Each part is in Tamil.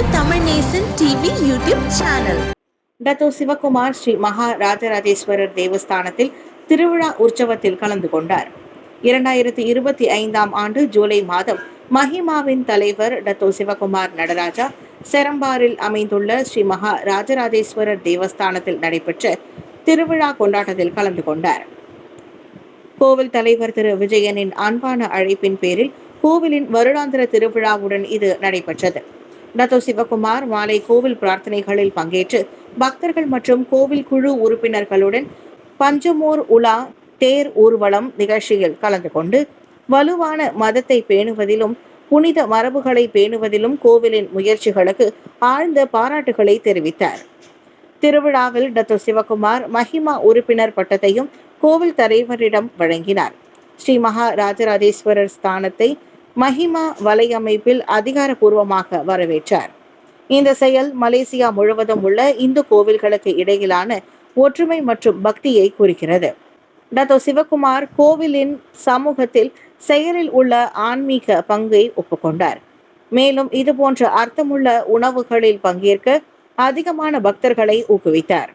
உங்கள் Tamil Nesan TV YouTube channel. Dato Sivakumar Sri Maha Rajarajeswarar தேவஸ்தானத்தில் திருவிழா உற்சவத்தில் கலந்து கொண்டார். இரண்டாயிரத்தி இருபத்தி ஐந்தாம் ஆண்டு ஜூலை மாதம் மஹிமாவின் தலைவர் டத்தோ சிவகுமார் நடராஜா செரம்பாரில் அமைந்துள்ள ஸ்ரீ மகா ராஜராஜேஸ்வரர் தேவஸ்தானத்தில் நடைபெற்ற திருவிழா கொண்டாட்டத்தில் கலந்து கொண்டார். கோவில் தலைவர் திரு விஜயனின் அன்பான அழைப்பின் பேரில் கோவிலின் வருடாந்திர திருவிழாவுடன் இது நடைபெற்றது. டத்தோ சிவகுமார் மாலை கோவில் பிரார்த்தனைகளில் பங்கேற்று பக்தர்கள் மற்றும் கோவில் குழு உறுப்பினர்களுடன் பஞ்சமூர் உலா தேர் ஊர்வலம் நிகழ்ச்சியில் கலந்து கொண்டு வலுவான மதத்தை பேணுவதிலும் புனித மரபுகளை பேணுவதிலும் கோவிலின் முயற்சிகளுக்கு ஆழ்ந்த பாராட்டுகளை தெரிவித்தார். திருவிழாவில் டத்தோ சிவகுமார் மஹிமா உறுப்பினர் பட்டத்தையும் கோவில் தலைவரிடம் வழங்கினார். ஸ்ரீ மகா ராஜராஜேஸ்வரர் ஸ்தானத்தை மஹிமா வலையமைப்பில் அதிகாரப்பூர்வமாக வரவேற்றார். இந்த செயல் மலேசியா முழுவதும் உள்ள இந்து கோவில்களுக்கு இடையிலான ஒற்றுமை மற்றும் பக்தியை குறிக்கிறது. டத்தோ சிவகுமார் கோவிலின் சமூகத்தில் செயலில் உள்ள ஆன்மீக பங்கை ஒப்புக்கொண்டார். மேலும் இதுபோன்ற அர்த்தமுள்ள உணவுகளில் பங்கேற்க அதிகமான பக்தர்களை ஊக்குவித்தார்.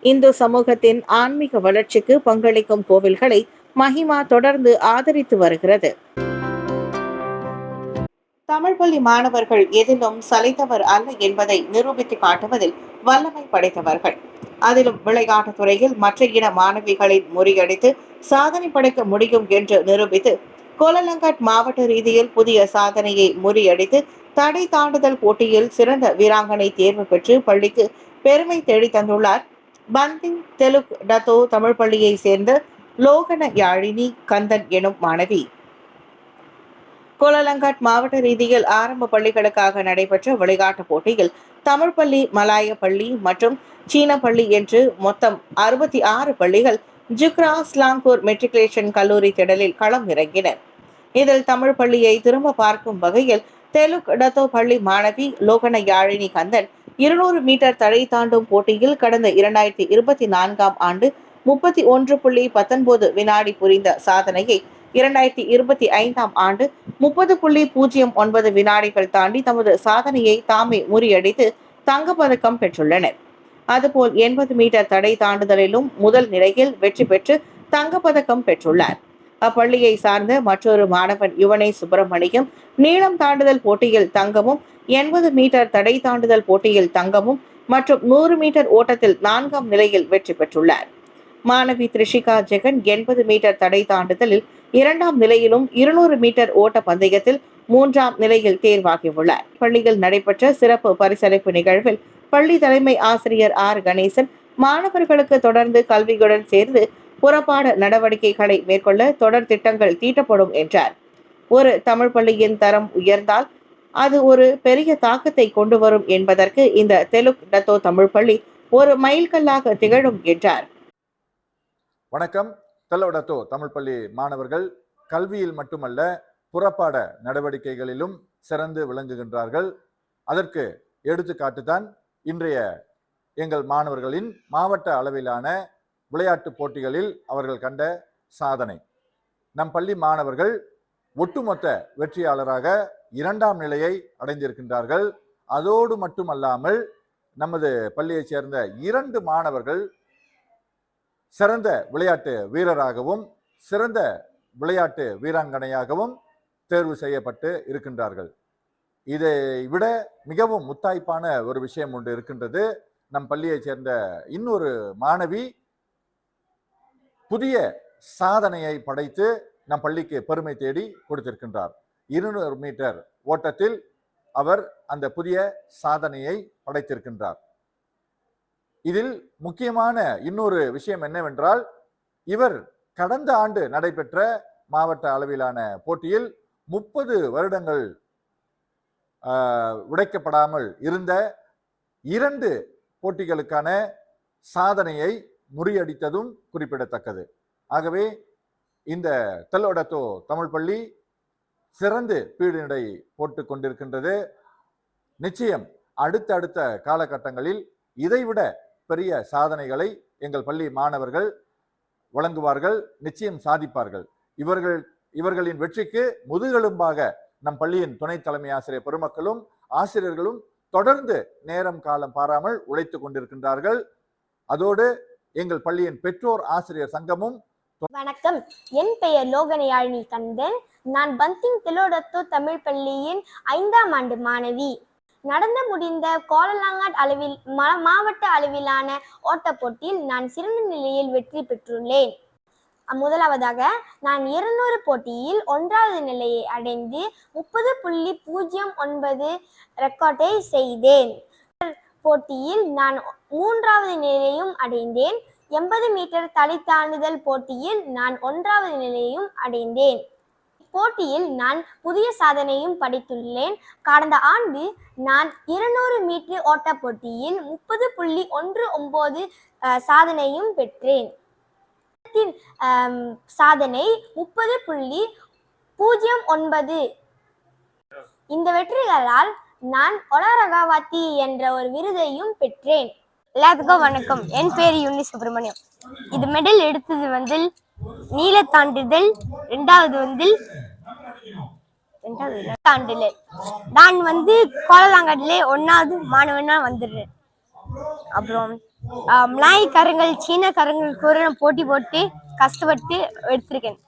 இந்து சமூகத்தின் ஆன்மீக வளர்ச்சிக்கு பங்களிக்கும் கோவில்களை மஹிமா தொடர்ந்து ஆதரித்து வருகிறது. தமிழ் பள்ளி மாணவர்கள் எதிலும் சலைத்தவர் அல்ல என்பதை நிரூபித்து காட்டுவதில் வல்லமை படைத்தவர்கள். அதிலும் விளையாட்டுத் துறையில் மற்ற இன மாணவிகளை முறியடித்து சாதனை படைக்க முடியும் என்று நிரூபித்து கோலலங்கட் மாவட்ட ரீதியில் புதிய சாதனையை முறியடித்து தடை தாண்டுதல் போட்டியில் சிறந்த வீராங்கனை தேர்வு பெற்று பள்ளிக்கு பெருமை தேடி தந்துள்ளார். பந்திங் தெலுக் டத்தோ தமிழ் பள்ளியை சேர்ந்த லோகன யாழினி கந்தன் எனும் மாணவி. கோலலங்காட் மாவட்ட ரீதியில் ஆரம்ப பள்ளிகளுக்காக நடைபெற்ற விளையாட்டுப் போட்டியில் தமிழ் பள்ளி மலாய பள்ளி மற்றும் சீன பள்ளி என்று மொத்தம் அறுபத்தி ஆறு பள்ளிகள் ஜுக்ரா ஸ்லாங்கூர் மெட்ரிகுலேஷன் கல்லூரி திடலில் களம் இறங்கின. இதில் தமிழ் பள்ளியை திரும்ப பார்க்கும் வகையில் தெலுக் டத்தோ பள்ளி மாணவி லோகன யாழினி கந்தன் இருநூறு மீட்டர் தடை தாண்டும் போட்டியில் கடந்த இரண்டாயிரத்தி இருபத்தி நான்காம் ஆண்டு முப்பத்தி ஒன்று புள்ளி பத்தொன்பது வினாடி புரிந்த சாதனையை இரண்டாயிரத்தி இருபத்தி ஐந்தாம் ஆண்டு முப்பது புள்ளி பூஜ்ஜியம் ஒன்பது வினாடிகள் தாண்டி தமது சாதனையை தாமே முறியடித்து தங்கப்பதக்கம் பெற்றுள்ளனர். அதுபோல் எண்பது மீட்டர் தடை தாண்டுதலிலும் முதல் நிலையில் வெற்றி பெற்று தங்கப்பதக்கம் பெற்றுள்ளார். அப்பள்ளியை சார்ந்த மற்றொரு மாணவன் யுவனை சுப்பிரமணியம் நீளம் தாண்டுதல் போட்டியில் தங்கமும் எண்பது மீட்டர் தடை தாண்டுதல் போட்டியில் தங்கமும் மற்றும் நூறு மீட்டர் ஓட்டத்தில் நான்காம் நிலையில் வெற்றி பெற்றுள்ளார். மாணவி த்ரிஷிகா ஜெகன் எண்பது மீட்டர் தடை தாண்டுதலில் இரண்டாம் நிலையிலும் இருநூறு மீட்டர் ஓட்ட பந்தயத்தில் மூன்றாம் நிலையில் தேர்வாகியுள்ளார். பள்ளியில் நடைபெற்ற சிறப்பு பரிசளிப்பு நிகழ்வில் பள்ளி தலைமை ஆசிரியர் ஆர். கணேசன் மாணவர்களுக்கு தொடர்ந்து கல்வியுடன் சேர்ந்து புறப்பாட நடவடிக்கைகளை மேற்கொள்ள தொடர் திட்டங்கள் தீட்டப்படும் என்றார். ஒரு தமிழ் பள்ளியின் தரம் உயர்ந்தால் அது ஒரு பெரிய தாக்கத்தை கொண்டு வரும் என்பதற்கு இந்த தெலுக் டத்தோ தமிழ் பள்ளி ஒரு மைல்கல்லாக திகழும் என்றார். வணக்கம். தெல்லோடத்தோ தமிழ் பள்ளி மாணவர்கள் கல்வியில் மட்டுமல்ல புறப்பாட நடவடிக்கைகளிலும் சிறந்து விளங்குகின்றார்கள். அதற்கு எடுத்துக்காட்டுதான் இன்றைய எங்கள் மாணவர்களின் மாவட்ட அளவிலான விளையாட்டு போட்டிகளில் அவர்கள் கண்ட சாதனை. நம் பள்ளி மாணவர்கள் ஒட்டுமொத்த வெற்றியாளராக இரண்டாம் நிலையை அடைந்திருக்கின்றார்கள். அதோடு மட்டுமல்லாமல் நமது பள்ளியைச் சேர்ந்த இரண்டு மாணவர்கள் சிறந்த விளையாட்டு வீரராகவும் சிறந்த விளையாட்டு வீராங்கனையாகவும் தேர்வு செய்யப்பட்டு இருக்கின்றார்கள். இதை விட மிகவும் முத்தாய்ப்பான ஒரு விஷயம் ஒன்று இருக்கின்றது. நம் பள்ளியைச் சேர்ந்த இன்னொரு மாணவி புதிய சாதனையை படைத்து நம் பள்ளிக்கு பெருமை தேடி கொடுத்திருக்கின்றார். இருநூறு மீட்டர் ஓட்டத்தில் அவர் அந்த புதிய சாதனையை படைத்திருக்கின்றார். இதில் முக்கியமான இன்னொரு விஷயம் என்னவென்றால் இவர் கடந்த ஆண்டு நடைபெற்ற மாவட்ட அளவிலான போட்டியில் முப்பது வருடங்கள் உடைக்கப்படாமல் இருந்த இரண்டு போட்டிகளுக்கான சாதனையை முறியடித்ததும் குறிப்பிடத்தக்கது. ஆகவே இந்த தெல்லோடத்தோ தமிழ் பள்ளி சிறந்து பீடுநடை போட்டு கொண்டிருக்கின்றது. நிச்சயம் அடுத்தடுத்த காலகட்டங்களில் இதைவிட பெரிய சாதனைகளை எங்கள் பள்ளி மாணவர்கள் வழங்குவார்கள் நிச்சயம் சாதிப்பார்கள். இவர்கள் இவர்களின் வெற்றிக்கு முதுகெலும்பாக நம் பள்ளியின் துணை தலைமை ஆசிரியர் பெருமக்களும் ஆசிரியர்களும் தொடர்ந்து நேரம் காலம் பாராமல் உழைத்து கொண்டிருக்கின்றார்கள். அதோடு எங்கள் பள்ளியின் பெற்றோர் ஆசிரியர் சங்கமும் வணக்கம். என் பெயர் லோகனயாழினி கந்தன். நான் பந்திங் திலோடத்தோ தமிழ் பள்ளியின் ஐந்தாம் ஆண்டு மாணவி. நடந்து முடிந்த கோலலாங்காட் அளவில் மாவட்ட அளவிலான ஓட்டப் போட்டியில் நான் சிறந்த நிலையில் வெற்றி பெற்றுள்ளேன். முதலாவதாக நான் இருநூறு போட்டியில் ஒன்றாவது நிலையை அடைந்து முப்பது புள்ளி பூஜ்ஜியம் ஒன்பது ரெக்கார்டை செய்தேன். போட்டியில் நான் மூன்றாவது நிலையும் அடைந்தேன். எண்பது மீட்டர் தலை தாண்டுதல் போட்டியில் நான் ஒன்றாவது நிலையும் அடைந்தேன். போட்டியில் நான் புதிய சாதனையும் படைத்துள்ளேன். கடந்த ஆண்டு நான் இருநூறு மீட்டர் ஓட்டப் போட்டியில் முப்பது புள்ளி ஒன்று ஒன்பது சாதனையும் பெற்றேன். சாதனை முப்பது புள்ளி பூஜ்ஜியம் ஒன்பது. இந்த வெற்றிகளால் நான் ஒலரகாவாத்தி என்ற ஒரு விருதையும் பெற்றேன். எல்லாத்துக்கும் வணக்கம். என் பேர் யுனி சுப்பிரமணியம். இது மெடல் எடுத்தது வந்து நீல தாண்டுதல் ரெண்டாவது வந்து ரெண்டாவது நான் வந்து கோலலாங்கட்டிலே ஒன்னாவது மாணவனா வந்துடுறேன். அப்புறம் ஆஹ், மலாய் கரங்கள் சீன கரங்கள் கூட நான் போட்டி போட்டு கஷ்டப்பட்டு எடுத்திருக்கேன்.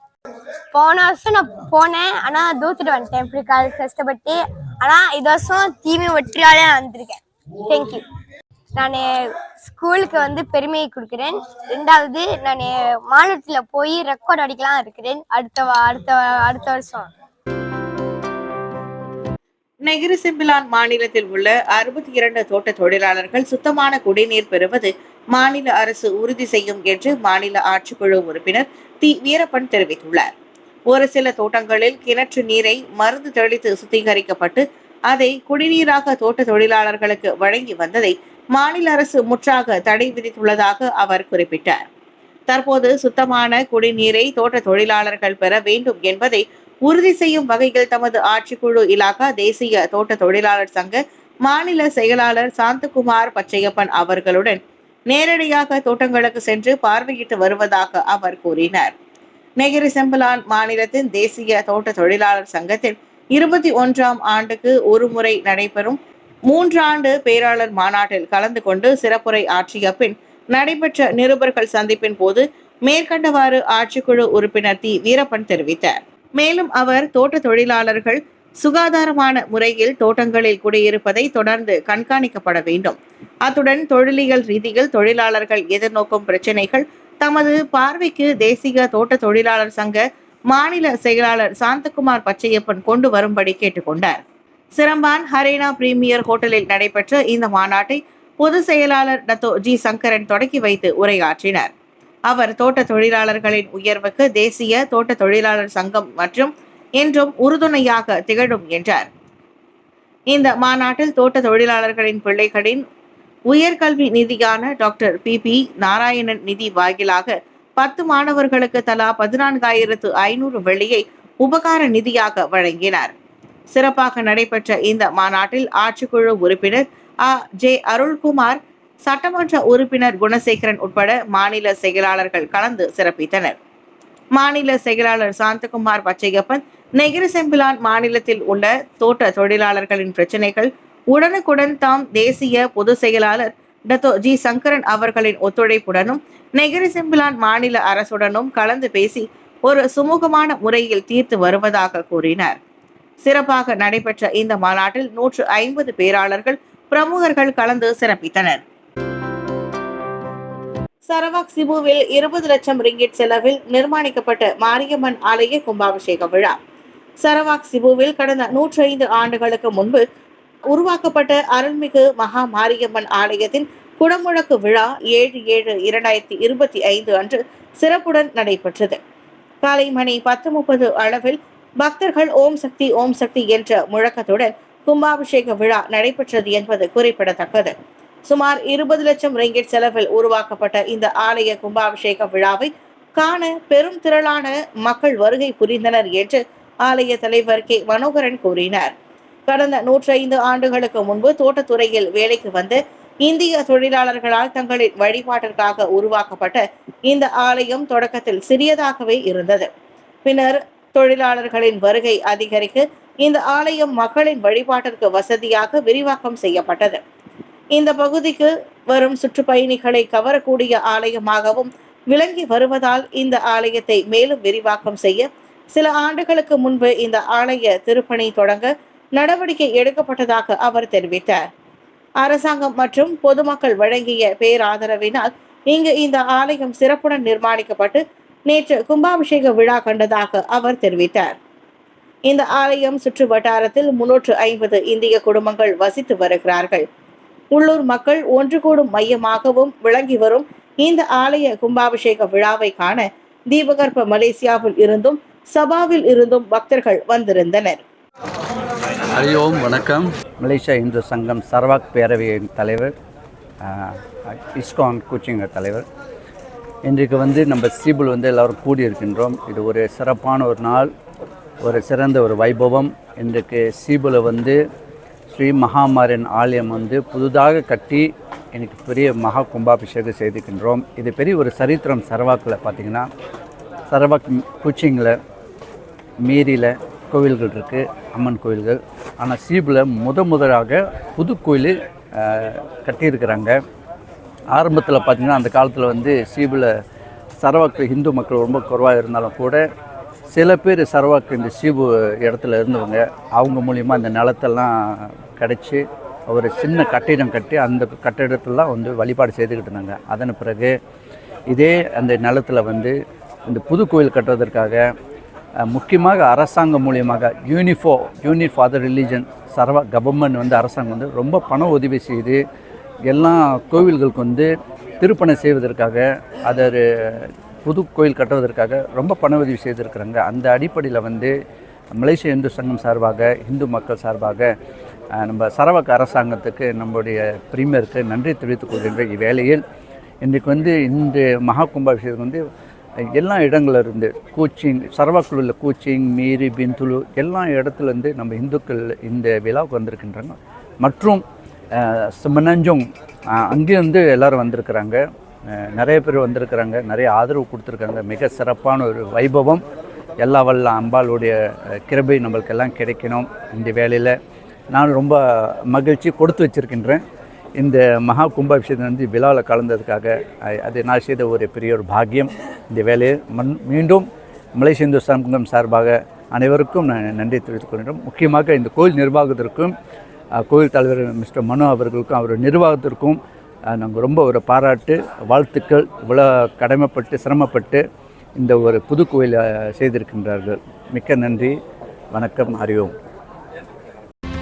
போன வருஷம் நான் போனேன் ஆனா தூத்துட்டு வந்துட்டேன். இப்படி கஷ்டப்பட்டு ஆனா இது வருஷம் தீமை வெற்றியாலே வந்திருக்கேன். தேங்க்யூ நான் ஸ்கூலுக்கு வந்து பெருமையை கொடுக்குறேன். ரெண்டாவது நான் மாநிலத்தில் போய் ரெக்கார்ட் அடிக்கலாம் இருக்கிறேன். அடுத்த வா- அடுத்த அடுத்த வருஷம். நெகிரி செம்பிலான் மாநிலத்தில் உள்ள அறுபத்தி இரண்டு தோட்ட தொழிலாளர்கள் சுத்தமான குடிநீர் பெறுவது மாநில அரசு உறுதி செய்யும் என்று மாநில ஆட்சிக்குழு உறுப்பினர் தி வீரப்பன் தெரிவித்துள்ளார். ஒரு சில தோட்டங்களில் கிணற்று நீரை மருந்து தெளித்து சுத்திகரிக்கப்பட்டு அதை குடிநீராக தோட்ட தொழிலாளர்களுக்கு வழங்கி வந்ததை மாநில அரசு முற்றாக தடை விதித்துள்ளதாக அவர் குறிப்பிட்டார். தற்போது சுத்தமான குடிநீரை தோட்ட தொழிலாளர்கள் பெற வேண்டும் என்பதை உறுதி செய்யும் வகையில் தமது ஆட்சிக்குழு இலாகா தேசிய தோட்ட தொழிலாளர் சங்க மாநில செயலாளர் சாந்தகுமார் பச்சையப்பன் அவர்களுடன் நேரடியாக தோட்டங்களுக்கு சென்று பார்வையிட்டு வருவதாக அவர் கூறினார். நெகிரி செம்பலான் மாநிலத்தின் தேசிய தோட்ட தொழிலாளர் சங்கத்தில் இருபத்தி ஒன்றாம் ஆண்டுக்கு ஒருமுறை நடைபெறும் மூன்றாண்டு பேராளர் மாநாட்டில் கலந்து கொண்டு சிறப்புரை ஆற்றிய பின் நடைபெற்ற நிருபர்கள் சந்திப்பின் போது மேற்கண்டவாறு ஆட்சிக்குழு உறுப்பினர் தி. வீரப்பன் தெரிவித்தார். மேலும் அவர் தோட்ட தொழிலாளர்கள் சுகாதாரமான முறையில் தோட்டங்களில் குடியிருப்பதை தொடர்ந்து கண்காணிக்கப்பட வேண்டும். அத்துடன் தொழிலியல் ரீதியில் தொழிலாளர்கள் எதிர்நோக்கும் பிரச்சினைகள் தமது பார்வைக்கு தேசிய தோட்ட தொழிலாளர் சங்க மாநில செயலாளர் சாந்தகுமார் பச்சையப்பன் கொண்டு வரும்படி கேட்டுக்கொண்டார். சிரம்பான் ஹரேனா பிரீமியர் ஹோட்டலில் நடைபெற்ற இந்த மாநாட்டை பொதுச் செயலாளர் டத்தோ ஜி சங்கரன் தொடக்கி வைத்து உரையாற்றினார். அவர் தோட்ட தொழிலாளர்களின் உயர்வுக்கு தேசிய தோட்ட தொழிலாளர் சங்கம் மற்றும் என்றும் உறுதுணையாக திகழும் என்றார். இந்த மாநாட்டில் தோட்ட தொழிலாளர்களின் பிள்ளைகளின் உயர்கல்வி நிதியான டாக்டர் பி. பி. நாராயணன் நிதி வாயிலாக பத்து மாணவர்களுக்கு தலா பதினான்காயிரத்து ஐநூறு வெள்ளியை உபகார நிதியாக வழங்கினார். சிறப்பாக நடைபெற்ற இந்த மாநாட்டில் ஆட்சிக்குழு உறுப்பினர் அ. ஜே. அருள்குமார் சட்டமன்ற உறுப்பினர் குணசேகரன் உட்பட மாநில செயலாளர்கள் கலந்து சிறப்பித்தனர். மாநில செயலாளர் சாந்தகுமார் பச்சையப்பன் நெகிரி செம்பிலான் மாநிலத்தில் உள்ள தோட்ட தொழிலாளர்களின் பிரச்சனைகள் உடனுக்குடன் தாம் தேசிய பொதுச் செயலாளர் டத்தோ ஜி சங்கரன் அவர்களின் ஒத்துழைப்புடனும் நெகிரி செம்பிலான் மாநில அரசுடனும் கலந்து பேசி ஒரு சுமூகமான முறையில் தீர்த்து வருவதாக கூறினார். சிறப்பாக நடைபெற்ற இந்த மாநாட்டில் நூற்று ஐம்பது பேராளர்கள் பிரமுகர்கள் கலந்து சிறப்பித்தனர். சரவாக் சிபுவில் இருபது லட்சம் ரிங்கிட் செலவில் நிர்மாணிக்கப்பட்ட மாரியம்மன் ஆலய கும்பாபிஷேக விழா. சரவாக் சிபுவில் கடந்த நூற்றி ஐந்து ஆண்டுகளுக்கு முன்பு உருவாக்கப்பட்ட அருள்மிகு மகா மாரியம்மன் ஆலயத்தின் குடமுழக்கு விழா ஏழு ஏழு இரண்டாயிரத்தி இருபத்தி ஐந்து அன்று சிறப்புடன் நடைபெற்றது. காலை மணி பத்து முப்பது அளவில் பக்தர்கள் ஓம் சக்தி ஓம் சக்தி என்ற முழக்கத்துடன் கும்பாபிஷேக விழா நடைபெற்றது என்பது குறிப்பிடத்தக்கது. சுமார் இருபது லட்சம் ரிங்கெட் செலவில் உருவாக்கப்பட்ட இந்த ஆலய கும்பாபிஷேக விழாவை காண பெரும் திரளான மக்கள் வருகை புரிந்தனர் என்று ஆலய தலைவர் கே. மனோகரன் கூறினார். கடந்த நூற்றைந்து ஆண்டுகளுக்கு முன்பு தோட்டத்துறையில் வேலைக்கு வந்து இந்திய தொழிலாளர்களால் தங்களின் வழிபாட்டிற்காக உருவாக்கப்பட்ட இந்த ஆலயம் தொடக்கத்தில் சிறியதாகவே இருந்தது. பின்னர் தொழிலாளர்களின் வருகை அதிகரிக்க இந்த ஆலயம் மக்களின் வழிபாட்டிற்கு வசதியாக விரிவாக்கம் செய்யப்பட்டது. இந்த பகுதிக்கு வரும் சுற்றுப்பயணிகளை கவரக்கூடிய ஆலயமாகவும் விளங்கி வருவதால் இந்த ஆலயத்தை மேலும் விரிவாக்கம் செய்ய சில ஆண்டுகளுக்கு முன்பு இந்த ஆலய திருப்பணி தொடங்க நடவடிக்கை எடுக்கப்பட்டதாக அவர் தெரிவித்தார். அரசாங்கம் மற்றும் பொதுமக்கள் வழங்கிய பேராதரவினால் இங்கு இந்த ஆலயம் சிறப்புடன் நிர்மாணிக்கப்பட்டு நேற்று கும்பாபிஷேக விழா கண்டதாக அவர் தெரிவித்தார். இந்த ஆலயம் சுற்று வட்டாரத்தில் முன்னூற்று ஐம்பது இந்திய குடும்பங்கள் வசித்து வருகிறார்கள். உள்ளூர் மக்கள் ஒன்று கூடும் மையமாகவும் விளங்கி வரும். இந்த ஆலய கும்பாபிஷேக விழாவை காண தீபகற்ப மலேசியாவில் இருந்தும் சபாவில் இருந்தும் பக்தர்கள் வந்திருந்தனர். ஹரி ஓம் வணக்கம். மலேசியா இந்து சங்கம் சர்வாக் பேரவையின் தலைவர் இஸ்கான் கூச்சிங்க தலைவர். இன்றைக்கு வந்து நம்ம சீபுல் வந்து எல்லோரும் கூடியிருக்கின்றோம். இது ஒரு சிறப்பான ஒரு நாள் ஒரு சிறந்த ஒரு வைபவம். இன்றைக்கு சீபுல வந்து ஸ்ரீ மகாமாரின் ஆலயம் வந்து புதுதாக கட்டி எனக்கு பெரிய மகா கும்பாபிஷேகம் செய்திருக்கின்றோம் இது பெரிய ஒரு சரித்திரம் சரவாக்கில் பார்த்தீங்கன்னா சரவாக் குச்சிங்கில் மீரியில் கோவில்கள் இருக்குது அம்மன் கோவில்கள். ஆனால் சீபில் முத முதலாக புது கோயில் கட்டியிருக்கிறாங்க. ஆரம்பத்தில் பார்த்திங்கன்னா அந்த காலத்தில் வந்து சீபில் சரவாக்கு இந்து மக்கள் ரொம்ப குறைவாக இருந்தாலும் கூட சில பேர் சரவாக்கு இந்த சீபு இடத்துல இருந்தவங்க. அவங்க மூலிமா அந்த நிலத்தெல்லாம் கிடச்சி ஒரு சின்ன கட்டிடம் கட்டி அந்த கட்டிடத்தெல்லாம் வந்து வழிபாடு செய்துக்கிட்டு இருந்தாங்க. அதன் பிறகு இதே அந்த நிலத்தில் வந்து இந்த புது கோயில் கட்டுவதற்காக முக்கியமாக அரசாங்கம் மூலியமாக யூனிஃபோ யூனிட் ஃபார் த ரிலீஜன் சர்வ கவர்மெண்ட் வந்து அரசாங்கம் வந்து ரொம்ப பண உதவி செய்து எல்லா கோவில்களுக்கு வந்து திருப்பணம் செய்வதற்காக அதை ஒரு புது கோயில் கட்டுவதற்காக ரொம்ப பண உதவி செய்திருக்கிறாங்க. அந்த அடிப்படையில் வந்து மலேசிய இந்து சங்கம் சார்பாக இந்து மக்கள் சார்பாக நம்ம சரவக அரசாங்கத்துக்கு நம்முடைய பிரீமியருக்கு நன்றி தெரிவித்துக் கொள்கின்ற இவ்வேளையில் இன்றைக்கு வந்து இந்த மகா கும்பாபிஷேகம் வந்து எல்லா இடங்கள்ல இருந்து கூச்சிங் சரவாக்குள்ள உள்ள கூச்சிங் மீரி பிந்துலு எல்லா இடத்துலேருந்து நம்ம இந்துக்கள் இந்த விழாவுக்கு வந்திருக்கின்றாங்க. மற்றும் அஹ், சிமனஞ்சோங் அங்கேருந்து எல்லோரும் வந்திருக்கிறாங்க. நிறைய பேர் வந்திருக்கிறாங்க. நிறைய ஆதரவு கொடுத்துருக்காங்க. மிக சிறப்பான ஒரு வைபவம். எல்லா வல்ல அம்பாளுடைய கிருபை நம்மளுக்கு எல்லாம் கிடைக்கணும். இந்த வேலையில் நான் ரொம்ப மகிழ்ச்சி கொடுத்து வச்சிருக்கின்றேன். இந்த மகா கும்பாபிஷேகம் வந்து விழாவில் கலந்ததுக்காக அது நான் செய்த ஒரு பெரிய ஒரு பாக்கியம். இந்த வேலையை மண் மீண்டும் மலேசிய இந்து சங்கம் சார்பாக அனைவருக்கும் நான் நன்றி தெரிவித்துக் கொள்கிறேன் முக்கியமாக இந்த கோயில் நிர்வாகத்திற்கும் கோயில் தலைவர் மிஸ்டர் மனோ அவர்களுக்கும் அவர் நிர்வாகத்திற்கும் நாங்கள் ரொம்ப ஒரு பாராட்டு வாழ்த்துக்கள் இவ்வளோ கடமைப்பட்டு சிரமப்பட்டு இந்த ஒரு புது கோயிலை செய்திருக்கின்றார்கள். மிக்க நன்றி. வணக்கம். அறிவோம்